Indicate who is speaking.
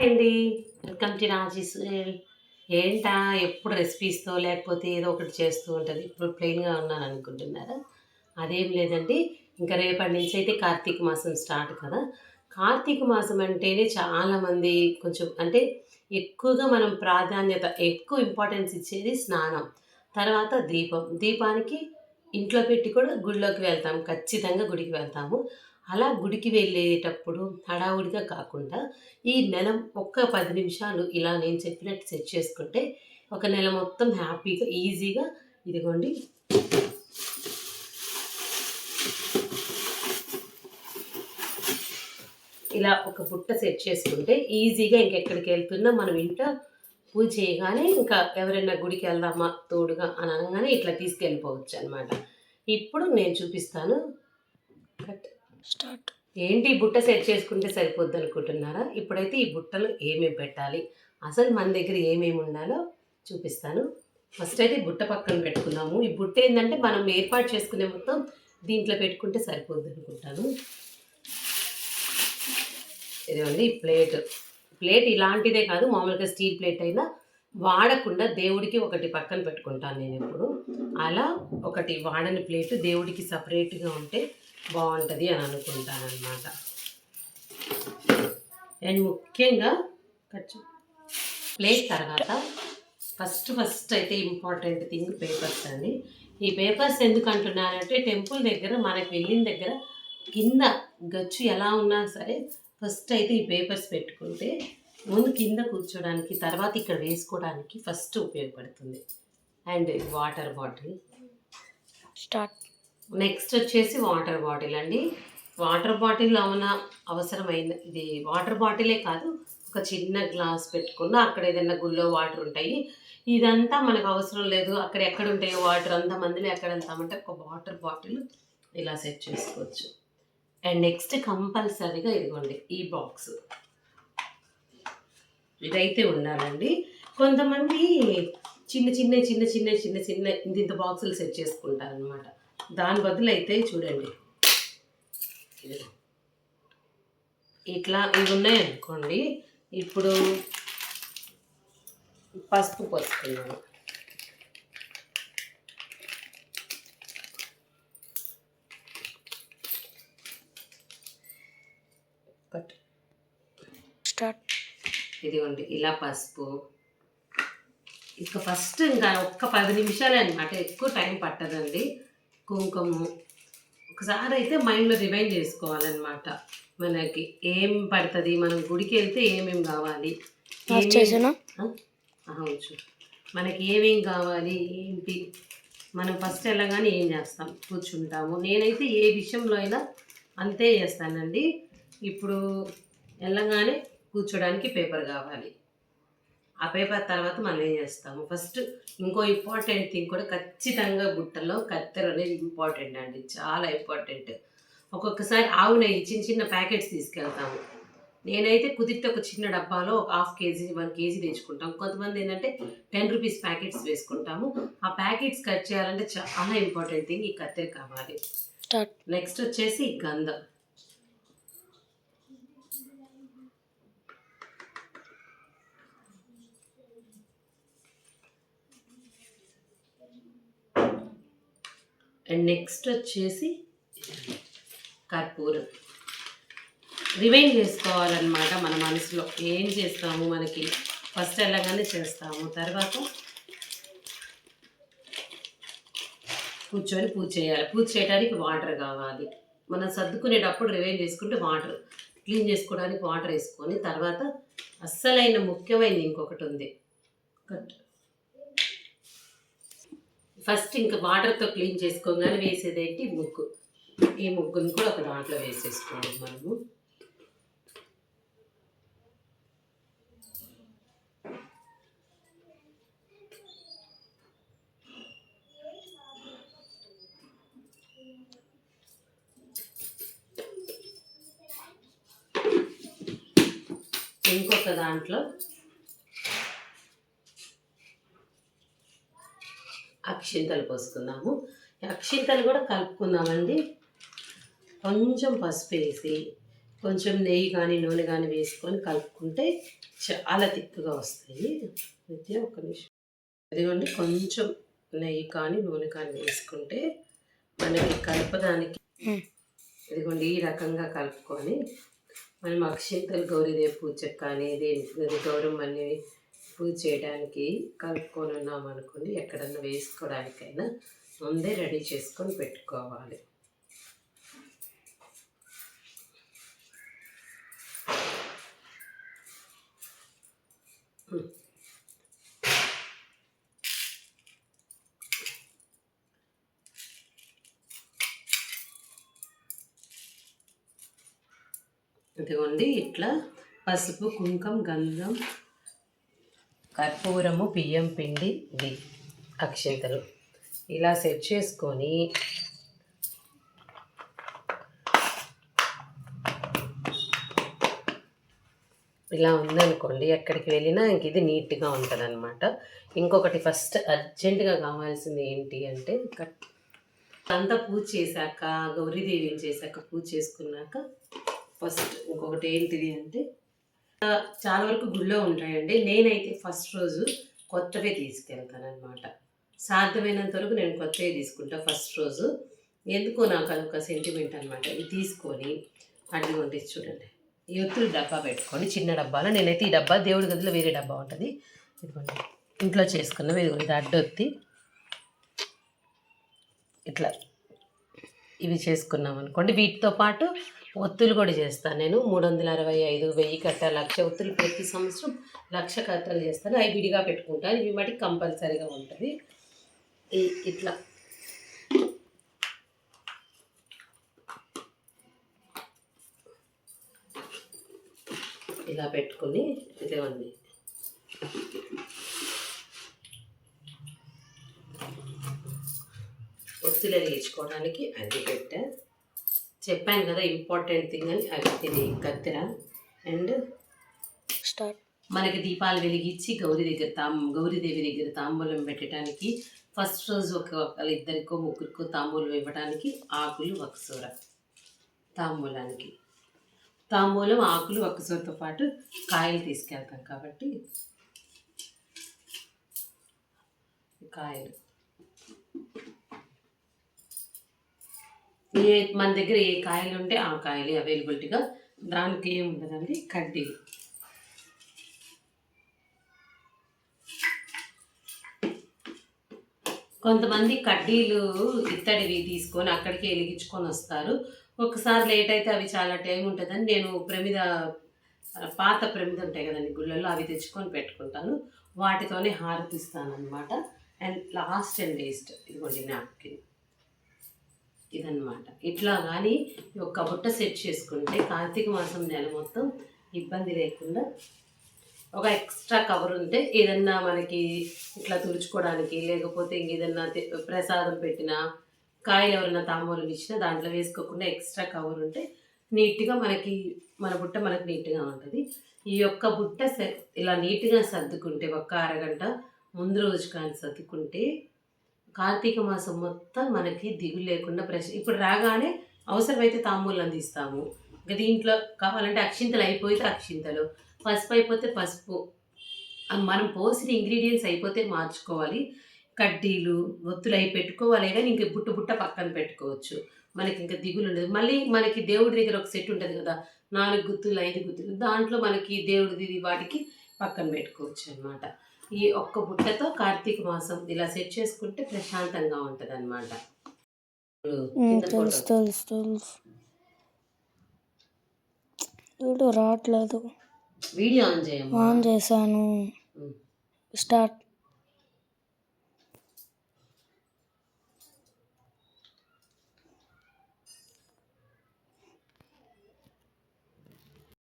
Speaker 1: అండి welcome to Raji's ఏంటా? ఎప్పుడు రెసిపీస్తో లేకపోతే ఏదో ఒకటి చేస్తూ ఉంటుంది. ఇప్పుడు ప్లెయిన్గా ఉన్నాను అనుకుంటున్నారా? అదేం లేదండి. ఇంకా రేపటి నుంచి అయితే కార్తీక మాసం స్టార్ట్ కదా. కార్తీక మాసం అంటేనే చాలామంది కొంచెం అంటే ఎక్కువగా మనం ప్రాధాన్యత ఎక్కువ ఇంపార్టెన్స్ ఇచ్చేది స్నానం. తర్వాత దీపం. దీపానికి ఇంట్లో పెట్టి కూడా గుడిలోకి వెళ్తాం. ఖచ్చితంగా గుడికి వెళ్తాము. అలా గుడికి వెళ్ళేటప్పుడు హడావుడిగా కాకుండా ఈ నెల ఒక్క పది నిమిషాలు ఇలా నేను చెప్పినట్టు సెట్ చేసుకుంటే ఒక నెల మొత్తం హ్యాపీగా ఈజీగా ఇదిగోండి. ఇలా ఒక బుట్ట సెట్ చేసుకుంటే ఈజీగా ఇంకెక్కడికి వెళ్తున్నా మనం ఇంట్లో పూజ చేయగానే ఇంకా ఎవరైనా గుడికి వెళ్దామా తోడుగా అని అనగానే ఇట్లా తీసుకెళ్ళిపోవచ్చు అనమాట ఇప్పుడు నేను చూపిస్తాను.
Speaker 2: స్టార్ట్.
Speaker 1: ఏంటి ఈ బుట్ట సెట్ చేసుకుంటే సరిపోద్ది అనుకుంటున్నారా? ఇప్పుడైతే ఈ బుట్టలు ఏమేమి పెట్టాలి? అసలు మన దగ్గర ఏమేమి ఉండాలో చూపిస్తాను. ఫస్ట్ అయితే బుట్ట పక్కన పెట్టుకున్నాము ఈ బుట్ట ఏంటంటే మనం ఏర్పాటు చేసుకునే మొత్తం దీంట్లో పెట్టుకుంటే సరిపోద్ది అనుకుంటాను. ఇదిగోండి ఈ ప్లేట్. ప్లేట్ ఇలాంటిదే కాదు మామూలుగా స్టీల్ ప్లేట్ అయినా వాడకుండా దేవుడికి ఒకటి పక్కన పెట్టుకుంటాను నేను ఎప్పుడు. అలా ఒకటి వాడని ప్లేట్ దేవుడికి సపరేట్గా ఉంటే బాగుంటుంది అని అనుకుంటాను అనమాట అండ్ ముఖ్యంగా ఖర్చు ప్లేట్ తర్వాత ఫస్ట్ ఫస్ట్ అయితే ఇంపార్టెంట్ థింగ్ పేపర్స్ అండి. ఈ పేపర్స్ ఎందుకు అంటున్నానంటే టెంపుల్ దగ్గర మనకు వెళ్ళిన దగ్గర కింద గచ్చు ఎలా ఉన్నా సరే ఫస్ట్ అయితే ఈ పేపర్స్ పెట్టుకుంటే ముందు కింద కూర్చోడానికి తర్వాత ఇక్కడ వేసుకోవడానికి ఫస్ట్ ఉపయోగపడుతుంది. And water bottle.
Speaker 2: Start.
Speaker 1: Next వచ్చేసి వాటర్ బాటిల్ అండి. వాటర్ బాటిల్ అవునా అవసరమైన ఇది వాటర్ బాటిలే కాదు ఒక చిన్న గ్లాస్ పెట్టుకున్న అక్కడ ఏదైనా గుళ్ళో వాటర్ ఉంటాయి. ఇదంతా మనకు అవసరం లేదు. అక్కడ ఎక్కడ ఉంటాయో వాటర్ అంత మందిలో ఎక్కడ వెళ్తామంటే ఒక వాటర్ బాటిల్ ఇలా సెట్ చేసుకోవచ్చు. అండ్ నెక్స్ట్ కంపల్సరీగా ఇదిగోండి ఈ బాక్స్ ఇదైతే ఉండాలండి. కొంతమంది చిన్న చిన్న చిన్న చిన్న చిన్న చిన్న ఇంత ఇంత బాక్సులు సెట్ చేసుకుంటారు అనమాట దాని బదులు అయితే చూడండి. ఇట్లా ఇవి ఉన్నాయి అనుకోండి. ఇప్పుడు పసుపు పోసుకున్నాను.
Speaker 2: స్టార్ట్.
Speaker 1: ఇదిగోండి ఇలా పసుపు. ఇక ఫస్ట్ ఇంకా ఒక్క పది నిమిషాలే అనమాట ఎక్కువ టైం పట్టదండి. కుంకుమ ఒకసారి అయితే మైండ్లో రివైండ్ చేసుకోవాలన్నమాట. మనకి ఏం పడుతుంది మనం గుడికి వెళ్తే ఏమేమి కావాలి ఉంచు మనకి ఏమేం కావాలి ఏంటి? మనం ఫస్ట్ వెళ్ళగానే ఏం చేస్తాం? కూర్చుంటాము. నేనైతే ఏ విషయంలో అయినా అంతే చేస్తానండి. ఇప్పుడు వెళ్ళగానే కూర్చోడానికి పేపర్ కావాలి. ఆ పేపర్ తర్వాత మనం ఏం చేస్తాము? ఫస్ట్ ఇంకో ఇంపార్టెంట్ థింగ్ కూడా ఖచ్చితంగా బుట్టలో కత్తెర అనేది ఇంపార్టెంట్ అండి. చాలా ఇంపార్టెంట్ ఒక్కొక్కసారి ఆవు నెయ్యి చిన్న చిన్న ప్యాకెట్స్ తీసుకెళ్తాము. నేనైతే కుదిరితే ఒక చిన్న డబ్బాలో ఒక హాఫ్ కేజీ వన్ కేజీ తెచ్చుకుంటాం. కొంతమంది ఏంటంటే టెన్ రూపీస్ ప్యాకెట్స్ వేసుకుంటాము. ఆ ప్యాకెట్స్ కట్ చేయాలంటే చాలా ఇంపార్టెంట్ థింగ్ ఈ కత్తెర కావాలి. నెక్స్ట్ వచ్చేసి గంధం. అండ్ నెక్స్ట్ వచ్చేసి కర్పూరం. రివైండ్ చేసుకోవాలన్నమాట మన మనసులో. ఏం చేస్తాము మనకి? ఫస్ట్ వెళ్ళగానే చేస్తాము. తర్వాత కూర్చొని పూజ చేయాలి. పూజ చేయడానికి వాటర్ కావాలి. మనం సర్దుకునేటప్పుడు రివైండ్ చేసుకుంటే వాటర్ క్లీన్ చేసుకోవడానికి వాటర్ వేసుకొని తర్వాత అస్సలైన ముఖ్యమైనది ఇంకొకటి ఉంది. కట్ ఫస్ట్ ఇంకా వాటర్తో క్లీన్ చేసుకోగానే వేసేది ఏంటి? ముగ్గు. ఈ ముగ్గుని కూడా ఒక దాంట్లో వేసేసుకోవాలి మనము. ఇంకొక దాంట్లో అక్షింతలు పోసుకుందాము. అక్షింతలు కూడా కలుపుకుందామండి. కొంచెం పసుపు వేసి కొంచెం నెయ్యి కానీ నూనె కానీ వేసుకొని కలుపుకుంటే చాలా తిక్కుగా వస్తాయి. అయితే ఒక నిమిషం. అదిగోండి కొంచెం నెయ్యి కానీ నూనె కానీ వేసుకుంటే మనకి కలపడానికి. ఇదిగోండి ఈ రకంగా కలుపుకొని మనం అక్షింతలు గౌరీదేవి పూజకు కానీ దేని గౌరవం అన్ని పూజ చేయడానికి కలుపుకొని ఉన్నాం అనుకుని ఎక్కడన్నా వేసుకోవడానికైనా ముందే రెడీ చేసుకొని పెట్టుకోవాలి. ఇదిగోండి ఇట్లా పసుపు కుంకం గంధం కర్పూరము బియ్యం పిండి ఇది అక్షింతలు. ఇలా సెట్ చేసుకొని ఇలా ఉందనుకోండి ఎక్కడికి వెళ్ళినా ఇంక ఇది నీట్గా ఉంటుంది అనమాట ఇంకొకటి ఫస్ట్ అర్జెంటుగా కావాల్సింది ఏంటి అంటే అంతా పూజ చేశాక గౌరీదేవిని చేశాక పూజ చేసుకున్నాక ఫస్ట్ ఇంకొకటి ఏంటిది అంటే చాలా వరకు గుళ్ళో ఉంటాయండి. నేనైతే ఫస్ట్ రోజు కొత్తవే తీసుకెళ్తానమాట సాధ్యమైనంత వరకు నేను కొత్తవే తీసుకుంటా ఫస్ట్ రోజు. ఎందుకో నాకు అదొక సెంటిమెంట్ అనమాట ఇది తీసుకొని అడిగి చూడండి. ఈ డబ్బా పెట్టుకొని చిన్న డబ్బాలో నేనైతే ఈ డబ్బా దేవుడి గదిలో వేరే డబ్బా ఉంటుంది. ఇదిగోండి. ఇంట్లో చేసుకున్నవి ఇదిగో ఇది అడ్డొత్తి. ఇట్లా ఇవి చేసుకున్నాం అనుకోండి. వీటితో పాటు ఒత్తులు కూడా చేస్తాను నేను. మూడు వందల అరవై ఐదు వెయ్యి కట్ట లక్ష ఒత్తులు ప్రతి సంవత్సరం లక్ష కట్టలు చేస్తాను. అవి విడిగా పెట్టుకుంటాను. ఇవి మటుకు కంపల్సరీగా ఉంటుంది. ఈ- ఇట్లా. ఇలా పెట్టుకొని ఇదేవండి ఒత్తులు వేయించుకోవడానికి అది పెట్టా చెప్పాను కదా ఇంపార్టెంట్ థింగ్ అని అది ఇది కత్తెర. అండ్
Speaker 2: స్టార్ట్
Speaker 1: మనకి దీపాలు వెలిగించి గౌరీ దగ్గర తాం గౌరీదేవి దగ్గర తాంబూలం పెట్టడానికి ఫస్ట్ రోజు ఒక ఇద్దరికో ముగ్గురికో తాంబూలం ఇవ్వడానికి ఆకులు వక్సూర. తాంబూలానికి. తాంబూలం ఆకులు వక్కసూరతో పాటు కాయలు తీసుకెళ్తాం కాబట్టి. కాయలు. ఏ మన దగ్గర ఏ కాయలు ఉంటే ఆ కాయలు అవైలబిలిటీగా దానికి ఏం ఉండదండి కడ్డీలు కొంతమంది కడ్డీలు ఇత్తడివి తీసుకొని అక్కడికి వెలిగించుకొని వస్తారు. ఒకసారి లేట్ అయితే అవి చాలా టైం ఉంటుందని నేను ప్రమిద పాత ప్రమిద ఉంటాయి కదండి గుళ్ళల్లో అవి తెచ్చుకొని పెట్టుకుంటాను. వాటితోనే హారతిస్తాను అనమాట అండ్ లాస్ట్ అండ్ లేస్ట్ ఇదిగోండి నాప్కిన్ ఇదన్నమాట. ఇట్లా కానీ ఒక బుట్ట సెట్ చేసుకుంటే కార్తీక మాసం నెల మొత్తం ఇబ్బంది లేకుండా ఒక ఎక్స్ట్రా కవర్ ఉంటే ఏదన్నా మనకి ఇట్లా తుడుచుకోవడానికి లేకపోతే ఇంకేదన్నా ప్రసాదం పెట్టినా కాయలు ఎవరైనా తాంబూలం ఇచ్చినా దాంట్లో వేసుకోకుండా ఎక్స్ట్రా కవర్ ఉంటే నీట్గా మనకి మన బుట్ట మనకి నీట్గా ఉంటుంది. ఈ యొక్క బుట్ట ఇలా నీట్గా సర్దుకుంటే ఒక్క అరగంట ముందు రోజు కానీ సర్దుకుంటే కార్తీక మాసం మొత్తం మనకి దిగులు లేకుండా ప్రశ్న ఇప్పుడు రాగానే అవసరమైతే తాంబూలు అందిస్తాము. ఇంకా దీంట్లో కావాలంటే అక్షింతలు అయిపోతే అక్షింతలు పసుపు అయిపోతే పసుపు. మనం పోసిన ఇంగ్రీడియంట్స్ అయిపోతే మార్చుకోవాలి. కడ్డీలు ఒత్తులు అవి పెట్టుకోవాలి కానీ ఇంక బుట్ట బుట్ట పక్కన పెట్టుకోవచ్చు. మనకి ఇంకా దిగులు ఉండదు. మళ్ళీ మనకి దేవుడి దగ్గర ఒక సెట్ ఉంటుంది కదా నాలుగు గుత్తులు ఐదు గుత్తులు దాంట్లో మనకి దేవుడిది వాటికి పక్కన పెట్టుకోవచ్చు అన్నమాట. ఈ ఒక్క బుట్టతో కార్తీక మాసం ఇలా సెట్ చేసుకుంటే ప్రశాంతంగా ఉంటుంది అనమాట
Speaker 2: తెలుసు తెలుసు తెలుసు. వీడియో రావట్లేదు.
Speaker 1: వీడియో ఆన్ చేయమ్మా.
Speaker 2: ఆన్ చేశాను. స్టార్ట్.